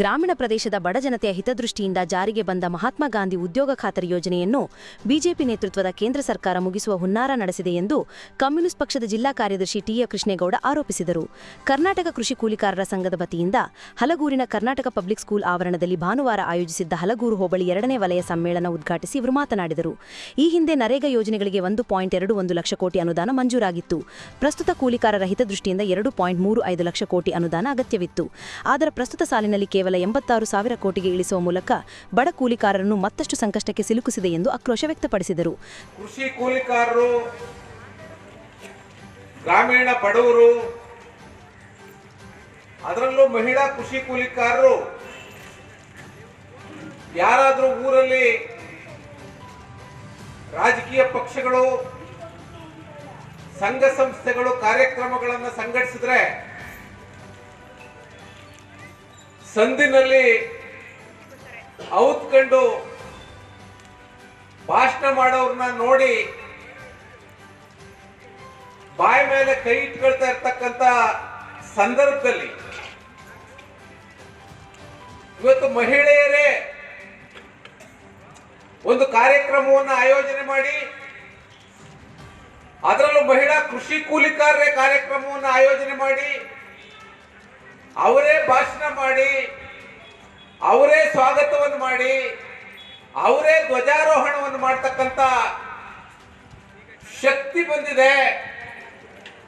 ಗ್ರಾಮೀಣ ಪ್ರದೇಶದ ಬಡಜನತೆಯ ಹಿತದೃಷ್ಟಿಯಿಂದ ಜಾರಿಗೆ ಬಂದ ಮಹಾತ್ಮ ಗಾಂಧಿ ಉದ್ಯೋಗ ಖಾತರಿ ಯೋಜನೆಯನ್ನು ಬಿಜೆಪಿ ನೇತೃತ್ವದ ಕೇಂದ್ರ ಸರ್ಕಾರ ಮುಗಿಸುವ ಹುನ್ನಾರ ನಡೆಸಿದೆ ಎಂದು ಕಮ್ಯುನಿಸ್ಟ್ ಪಕ್ಷದ ಜಿಲ್ಲಾ ಕಾರ್ಯದರ್ಶಿ ಟಿಎ ಕೃಷ್ಣೇಗೌಡ ಆರೋಪಿಸಿದರು. ಕರ್ನಾಟಕ ಕೃಷಿ ಕೂಲಿಕಾರರ ಸಂಘದ ವತಿಯಿಂದ ಹಲಗೂರಿನ ಕರ್ನಾಟಕ ಪಬ್ಲಿಕ್ ಸ್ಕೂಲ್ ಆವರಣದಲ್ಲಿ ಭಾನುವಾರ ಆಯೋಜಿಸಿದ್ದ ಹಲಗೂರು ಹೋಬಳಿ ಎರಡನೇ ವಲಯ ಸಮ್ಮೇಳನ ಉದ್ಘಾಟಿಸಿ ಇವರು ಮಾತನಾಡಿದರು. ಈ ಹಿಂದೆ ನರೇಗಾ ಯೋಜನೆಗಳಿಗೆ ಒಂದು ಪಾಯಿಂಟ್ ಎರಡು ಒಂದು ಲಕ್ಷ ಕೋಟಿ ಅನುದಾನ ಮಂಜೂರಾಗಿತ್ತು. ಪ್ರಸ್ತುತ ಕೂಲಿಕಾರರ ಹಿತದೃಷ್ಟಿಯಿಂದ ಎರಡು ಪಾಯಿಂಟ್ ಮೂರು ಐದು ಲಕ್ಷ ಕೋಟಿ ಅನುದಾನ ಅಗತ್ಯವಿತ್ತು. ಆದರೆ ಪ್ರಸ್ತುತ ಸಾಲಿನಲ್ಲಿ ಕೇವಲ ಎಂಬತ್ತಾರು ಸಾವಿರ ಕೋಟಿಗೆ ಇಳಿಸುವ ಮೂಲಕ ಬಡ ಕೂಲಿಕಾರರನ್ನು ಮತ್ತಷ್ಟು ಸಂಕಷ್ಟಕ್ಕೆ ಸಿಲುಕಿಸಿದೆ ಎಂದು ಆಕ್ರೋಶ ವ್ಯಕ್ತಪಡಿಸಿದರು. ಕೃಷಿ ಕೂಲಿಕಾರರು, ಗ್ರಾಮೀಣ ಬಡವರು, ಅದರಲ್ಲೂ ಮಹಿಳಾ ಕೃಷಿ ಕೂಲಿಕಾರರು, ಯಾರಾದರೂ ಊರಲ್ಲಿ ರಾಜಕೀಯ ಪಕ್ಷಗಳು, ಸಂಘ ಸಂಸ್ಥೆಗಳು ಕಾರ್ಯಕ್ರಮಗಳನ್ನು ಸಂಘಟಿಸಿದ್ರೆ ಸಂದಿನಲ್ಲಿ ಔತ್ಕೊಂಡು ಭಾಷಣ ಮಾಡೋರ್ನ ನೋಡಿ ಬಾಯಿ ಮೇಲೆ ಕೈ ಇಟ್ಕೊಳ್ತಾ ಇರ್ತಕ್ಕಂತ ಸಂದರ್ಭದಲ್ಲಿ ಇವತ್ತು ಮಹಿಳೆಯರೇ ಒಂದು ಕಾರ್ಯಕ್ರಮವನ್ನು ಆಯೋಜನೆ ಮಾಡಿ ಅದರಲ್ಲೂ ಮಹಿಳಾ ಕೃಷಿ ಕೂಲಿಕಾರರೇ ಕಾರ್ಯಕ್ರಮವನ್ನು ಆಯೋಜನೆ ಮಾಡಿ ಅವರೇ ಭಾಷಣ ಮಾಡಿ, ಅವರೇ ಸ್ವಾಗತವನ್ನು ಮಾಡಿ, ಅವರೇ ಧ್ವಜಾರೋಹಣವನ್ನು ಮಾಡ್ತಕ್ಕಂಥ ಶಕ್ತಿ ಬಂದಿದೆ.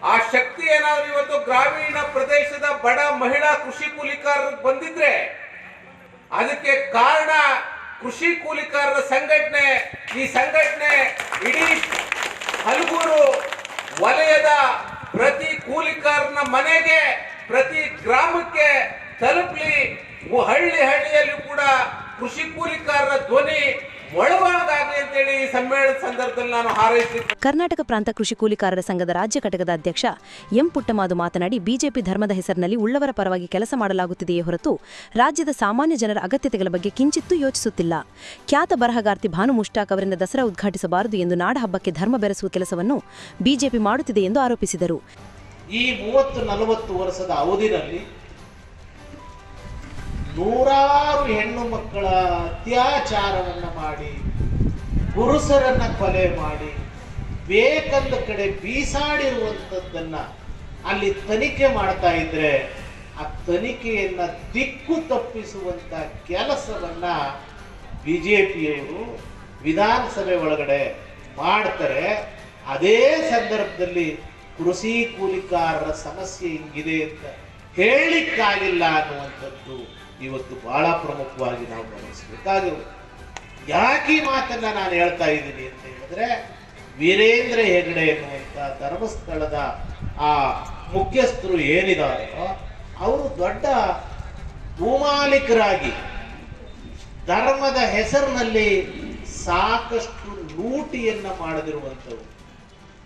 ಆ ಶಕ್ತಿ ಏನಾದ್ರು ಇವತ್ತು ಗ್ರಾಮೀಣ ಪ್ರದೇಶದ ಬಡ ಮಹಿಳಾ ಕೃಷಿ ಕೂಲಿಕಾರರು ಬಂದಿದ್ರೆ, ಅದಕ್ಕೆ ಕಾರಣ ಕೃಷಿ ಕೂಲಿಕಾರರ ಸಂಘಟನೆ. ಈ ಸಂಘಟನೆ ಇಡೀ ಹಲಗೂರು ವಲಯದ ಪ್ರತಿ ಕೂಲಿಕಾರನ ಮನೆಗೆ ಪ್ರತಿ ಗ್ರಾಮಕ್ಕೆ ತಲುಪಲಿ, ಹಳ್ಳಿ ಹಳ್ಳಿಯಲ್ಲಿ ಕೂಡ ಕೃಷಿ ಕೂಲಿಕಾರರ ಧ್ವನಿ ಕರ್ನಾಟಕ ಪ್ರಾಂತ ಕೃಷಿ ಕೂಲಿಕಾರರ ಸಂಘದ ರಾಜ್ಯ ಘಟಕದ ಅಧ್ಯಕ್ಷ ಎಂ ಪುಟ್ಟಮಾದು ಮಾತನಾಡಿ, ಬಿಜೆಪಿ ಧರ್ಮದ ಹೆಸರಿನಲ್ಲಿ ಉಳ್ಳವರ ಪರವಾಗಿ ಕೆಲಸ ಮಾಡಲಾಗುತ್ತಿದೆಯೇ ಹೊರತು ರಾಜ್ಯದ ಸಾಮಾನ್ಯ ಜನರ ಅಗತ್ಯತೆಗಳ ಬಗ್ಗೆ ಕಿಂಚಿತ್ತೂ ಯೋಚಿಸುತ್ತಿಲ್ಲ. ಖ್ಯಾತ ಬರಹಗಾರ್ತಿ ಭಾನು ಮುಷ್ಟಾಕ್ ಅವರಿಂದ ದಸರಾ ಉದ್ಘಾಟಿಸಬಾರದು ಎಂದು ನಾಡಹಬ್ಬಕ್ಕೆ ಧರ್ಮ ಬೆರೆಸುವ ಕೆಲಸವನ್ನು ಬಿಜೆಪಿ ಮಾಡುತ್ತಿದೆ ಎಂದು ಆರೋಪಿಸಿದರು. ಈ ಮೂವತ್ತು ನಲವತ್ತು ವರ್ಷದ ಅವಧಿನಲ್ಲಿ ನೂರಾರು ಹೆಣ್ಣು ಮಕ್ಕಳ ಅತ್ಯಾಚಾರವನ್ನು ಮಾಡಿ, ಪುರುಷರನ್ನ ಕೊಲೆ ಮಾಡಿ, ಬೇಕಂದ ಕಡೆ ಬೀಸಾಡಿರುವಂಥದ್ದನ್ನ ಅಲ್ಲಿ ತನಿಖೆ ಮಾಡ್ತಾ ಇದ್ರೆ ಆ ತನಿಖೆಯನ್ನ ದಿಕ್ಕು ತಪ್ಪಿಸುವಂತ ಕೆಲಸವನ್ನ ಬಿಜೆಪಿಯವರು ವಿಧಾನಸಭೆ ಒಳಗಡೆ ಮಾಡ್ತಾರೆ. ಅದೇ ಸಂದರ್ಭದಲ್ಲಿ ಕೃಷಿ ಕೂಲಿಕಾರರ ಸಮಸ್ಯೆ ಹಿಂಗಿದೆ ಅಂತ ಹೇಳಿಕ್ಕಾಗಿಲ್ಲ ಅನ್ನುವಂಥದ್ದು ಇವತ್ತು ಬಹಳ ಪ್ರಮುಖವಾಗಿ ನಾವು ಗಮನಿಸಬೇಕಾಗಿರುವುದು ಯಾಕೆ ಈ ಮಾತನ್ನ ನಾನು ಹೇಳ್ತಾ ಇದ್ದೀನಿ ಅಂತ ಹೇಳಿದ್ರೆ, ವೀರೇಂದ್ರ ಹೆಗಡೆ ಎನ್ನುವಂಥ ಧರ್ಮಸ್ಥಳದ ಆ ಮುಖ್ಯಸ್ಥರು ಏನಿದಾರೋ, ಅವರು ದೊಡ್ಡ ಭೂಮಾಲಿಕರಾಗಿ ಧರ್ಮದ ಹೆಸರಿನಲ್ಲಿ ಸಾಕಷ್ಟು ಲೂಟಿಯನ್ನು ಮಾಡದಿರುವಂಥವು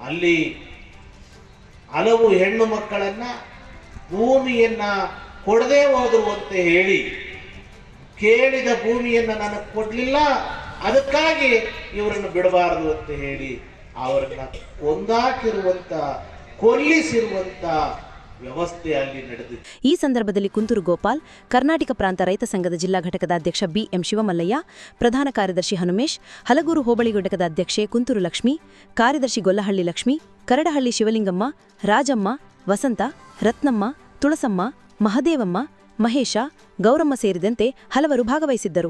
ಅಲ್ಲಿ ಹಲವು ಹೆಣ್ಣು ಮಕ್ಕಳನ್ನ ಭೂಮಿಯನ್ನ ಕೊಡದೆ ಹೋದ್ರು ಅಂತ ಹೇಳಿ ಕೇಳಿದ ಭೂಮಿಯನ್ನ ನನಗೆ ಕೊಡಲಿಲ್ಲ, ಅದಕ್ಕಾಗಿ ಇವರನ್ನು ಬಿಡಬಾರದು ಅಂತ ಹೇಳಿ ಅವರನ್ನ ಕೊಂದಾಕಿರುವಂತ, ಕೊಲ್ಲಿಸಿರುವಂತ ವ್ಯವಸ್ಥೆ ಅಲ್ಲಿ ನಡೆದಿದೆ ಈ ಸಂದರ್ಭದಲ್ಲಿ ಕುಂತೂರು ಗೋಪಾಲ್, ಕರ್ನಾಟಕ ಪ್ರಾಂತ ರೈತ ಸಂಘದ ಜಿಲ್ಲಾ ಘಟಕದ ಅಧ್ಯಕ್ಷ ಬಿಎಂ ಶಿವಮಲ್ಲಯ್ಯ, ಪ್ರಧಾನ ಕಾರ್ಯದರ್ಶಿ ಹನುಮೇಶ್, ಹಲಗೂರು ಹೋಬಳಿ ಘಟಕದ ಅಧ್ಯಕ್ಷೆ ಕುಂತೂರು ಲಕ್ಷ್ಮಿ, ಕಾರ್ಯದರ್ಶಿ ಗೊಲ್ಲಹಳ್ಳಿ ಲಕ್ಷ್ಮಿ ಕರಡಹಳ್ಳಿ ಶಿವಲಿಂಗಮ್ಮ ರಾಜಮ್ಮ ವಸಂತ ರತ್ನಮ್ಮ ತುಳಸಮ್ಮ ಮಹದೇವಮ್ಮ ಮಹೇಶ ಗೌರಮ್ಮ ಸೇರಿದಂತೆ ಹಲವರು ಭಾಗವಹಿಸಿದ್ದರು.